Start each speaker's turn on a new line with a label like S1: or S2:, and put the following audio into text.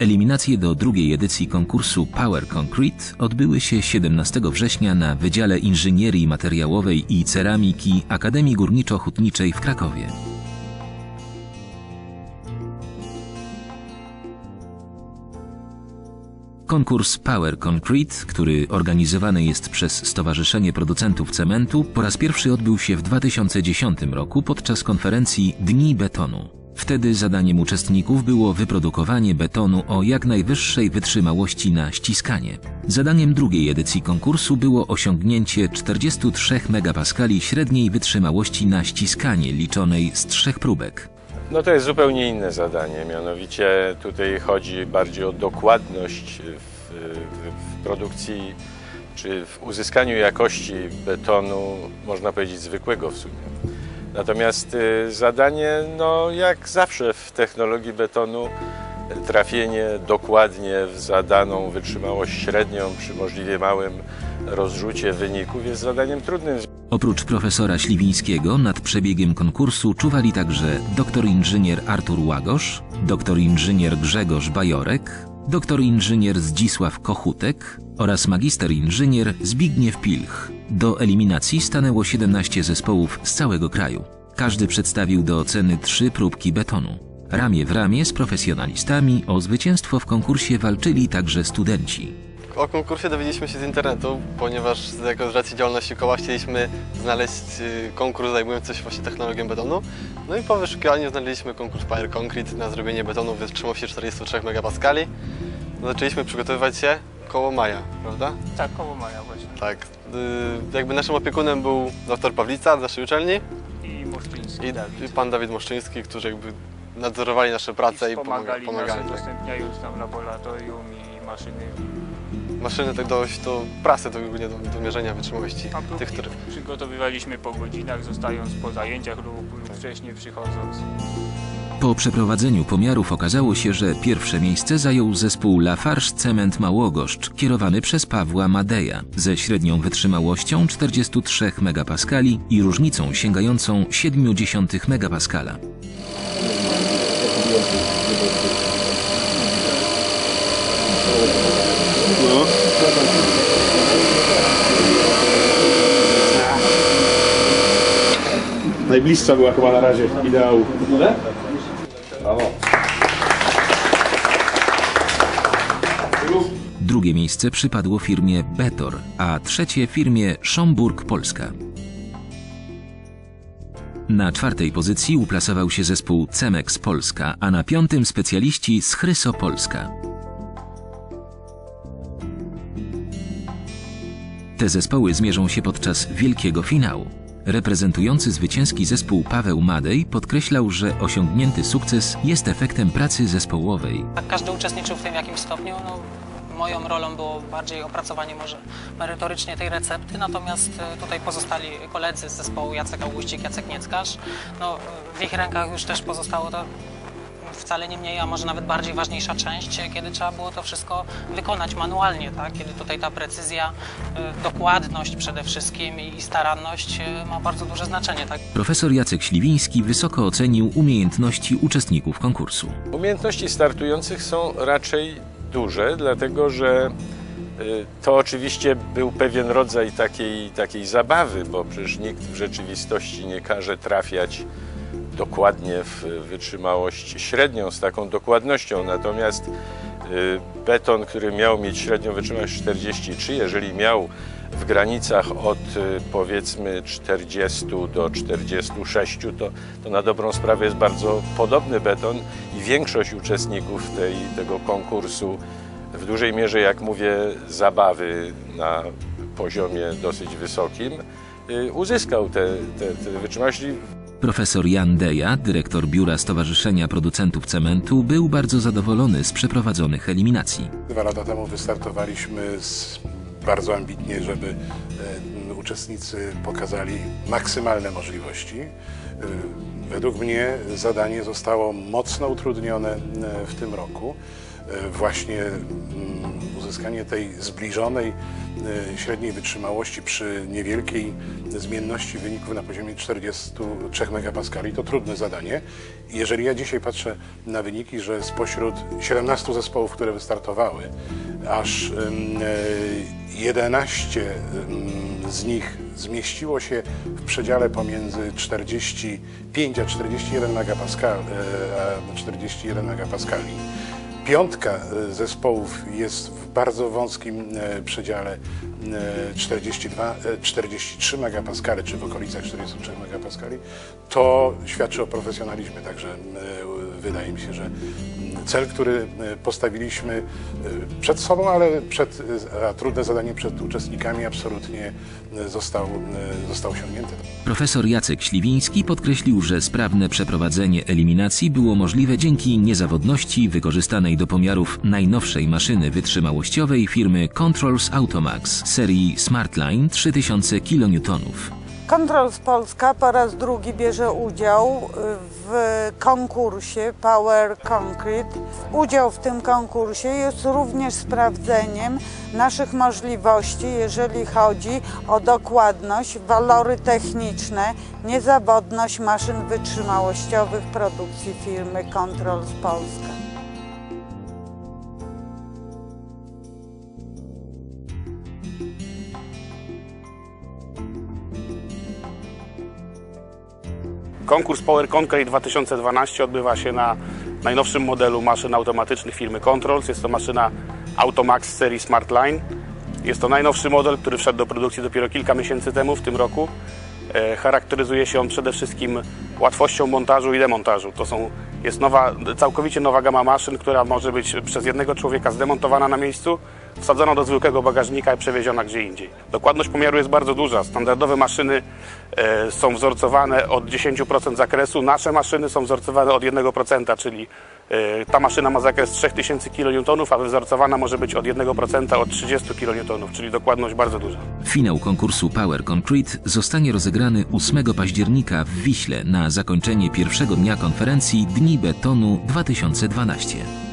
S1: Eliminacje do drugiej edycji konkursu Power Concrete odbyły się 17 września na Wydziale Inżynierii Materiałowej i Ceramiki Akademii Górniczo-Hutniczej w Krakowie. Konkurs Power Concrete, który organizowany jest przez Stowarzyszenie Producentów Cementu, po raz pierwszy odbył się w 2010 roku podczas konferencji Dni Betonu. Wtedy zadaniem uczestników było wyprodukowanie betonu o jak najwyższej wytrzymałości na ściskanie. Zadaniem drugiej edycji konkursu było osiągnięcie 43 megapaskali średniej wytrzymałości na ściskanie liczonej z trzech próbek.
S2: No to jest zupełnie inne zadanie, mianowicie tutaj chodzi bardziej o dokładność w, w produkcji czy w uzyskaniu jakości betonu, można powiedzieć zwykłego w sumie. Natomiast y, zadanie, no jak zawsze w technologii betonu, trafienie dokładnie w zadaną wytrzymałość średnią przy możliwie małym rozrzucie wyników jest zadaniem trudnym.
S1: Oprócz profesora Śliwińskiego nad przebiegiem konkursu czuwali także doktor inżynier Artur Łagosz, doktor inżynier Grzegorz Bajorek, doktor inżynier Zdzisław Kochutek oraz magister inżynier Zbigniew Pilch. Do eliminacji stanęło 17 zespołów z całego kraju. Każdy przedstawił do oceny trzy próbki betonu. Ramię w ramię z profesjonalistami o zwycięstwo w konkursie walczyli także studenci.
S3: O konkursie dowiedzieliśmy się z internetu, ponieważ jako z racji działalności koła chcieliśmy znaleźć y, konkurs zajmujący się właśnie technologią betonu. No i po wyszukiwaniu znaleźliśmy konkurs Power Concrete na zrobienie betonu wytrzymałości 43 megapaskali. No, zaczęliśmy przygotowywać się koło maja, prawda?
S4: Tak, koło maja właśnie.
S3: Tak. Y, Jakby naszym opiekunem był dr Pawlica z naszej uczelni
S4: I Moszczyński
S3: i,
S4: Dawid.
S3: i pan Dawid Moszczyński, którzy jakby nadzorowali nasze prace i,
S4: Pomagali,
S3: pomaga-
S4: nas,
S3: pomagali. tak.
S4: udostępniając nam laboratorium i maszyny.
S3: Maszyny tak do, do prasy, do, do, do mierzenia wytrzymałości
S4: A
S3: tych, które...
S4: przygotowywaliśmy po godzinach, zostając po zajęciach lub, lub wcześniej przychodząc.
S1: Po przeprowadzeniu pomiarów okazało się, że pierwsze miejsce zajął zespół Lafarge Cement Małogoszcz, kierowany przez Pawła Madeja, ze średnią wytrzymałością 43 megapaskali i różnicą sięgającą 0,7 megapaskala.
S5: Najbliższa była chyba na razie ideału. Brawo.
S1: Drugie miejsce przypadło firmie Betor, a trzecie firmie Schomburg Polska. Na czwartej pozycji uplasował się zespół Cemex Polska, a na piątym specjaliści z Chryso Polska. Te zespoły zmierzą się podczas wielkiego finału. Reprezentujący zwycięski zespół Paweł Madej podkreślał, że osiągnięty sukces jest efektem pracy zespołowej.
S6: Każdy uczestniczył w tym jakimś stopniu. No, moją rolą było bardziej opracowanie może merytorycznie tej recepty, natomiast e, tutaj pozostali koledzy z zespołu Jacek Auguścik, Jacek Nieckarz. No, w ich rękach już też pozostało to wcale nie mniej, a może nawet bardziej ważniejsza część, kiedy trzeba było to wszystko wykonać manualnie, tak? kiedy tutaj ta precyzja, e, dokładność przede wszystkim i staranność e, ma bardzo duże znaczenie. Tak?
S1: Profesor Jacek Śliwiński wysoko ocenił umiejętności uczestników konkursu.
S2: Umiejętności startujących są raczej duże, dlatego że y, to oczywiście był pewien rodzaj takiej, takiej zabawy, bo przecież nikt w rzeczywistości nie każe trafiać dokładnie w wytrzymałość średnią z taką dokładnością. Natomiast beton, który miał mieć średnią wytrzymałość 43, jeżeli miał w granicach od y, powiedzmy 40 do 46, to, to na dobrą sprawę jest bardzo podobny beton i większość uczestników tej, tego konkursu w dużej mierze, jak mówię, zabawy na poziomie dosyć wysokim, y, uzyskał te, te, te wytrzymałości.
S1: Profesor Jan Deja, dyrektor Biura Stowarzyszenia Producentów Cementu, był bardzo zadowolony z przeprowadzonych eliminacji.
S5: Dwa lata temu wystartowaliśmy z bardzo ambitnie, żeby e, uczestnicy pokazali maksymalne możliwości. E, Według mnie zadanie zostało mocno utrudnione e, w tym roku. E, właśnie mm, uzyskanie tej zbliżonej e, średniej wytrzymałości przy niewielkiej zmienności wyników na poziomie 43 MPa to trudne zadanie. Jeżeli ja dzisiaj patrzę na wyniki, że spośród 17 zespołów, które wystartowały, aż ym, e, 11 ym, z nich zmieściło się w przedziale pomiędzy 45 a 41 megapascal, e, a 41 megapaskali. Piątka zespołów jest w bardzo wąskim e, przedziale e, 42, e, 43 megapaskale, czy w okolicach 43 megapaskali. To świadczy o profesjonalizmie, także e, wydaje mi się, że cel, który e, postawiliśmy e, przed sobą, ale przed, e, a trudne zadanie przed uczestnikami absolutnie został, został osiągnięty.
S1: Profesor Jacek Śliwiński podkreślił, że sprawne przeprowadzenie eliminacji było możliwe dzięki niezawodności wykorzystanej do pomiarów najnowszej maszyny wytrzymałościowej firmy Controls Automax serii Smartline 3000 kN.
S7: Controls Polska po raz drugi bierze udział w konkursie Power Concrete. Udział w tym konkursie jest również sprawdzeniem naszych możliwości, jeżeli chodzi o dokładność, walory techniczne, niezawodność maszyn wytrzymałościowych produkcji firmy Controls Polska.
S8: Konkurs Power Concrete 2012 odbywa się na najnowszym modelu maszyn automatycznych firmy Controls. Jest to maszyna Automax serii Smartline. Jest to najnowszy model, który wszedł do produkcji dopiero kilka miesięcy temu, w tym roku. E, Charakteryzuje się on przede wszystkim łatwością montażu i demontażu. To są, jest nowa, całkowicie nowa gama maszyn, która może być przez jednego człowieka zdemontowana na miejscu, wsadzona do zwykłego bagażnika i przewieziona gdzie indziej. Dokładność pomiaru jest bardzo duża. Standardowe maszyny e, są wzorcowane od 10% zakresu, nasze maszyny są wzorcowane od 1%, czyli e, ta maszyna ma zakres 3000 kN, a wzorcowana może być od 1% od 30 kN, czyli dokładność bardzo duża.
S1: Finał konkursu Power Concrete zostanie rozegrany 8 października w Wiśle na zakończenie pierwszego dnia konferencji Dni Betonu 2012.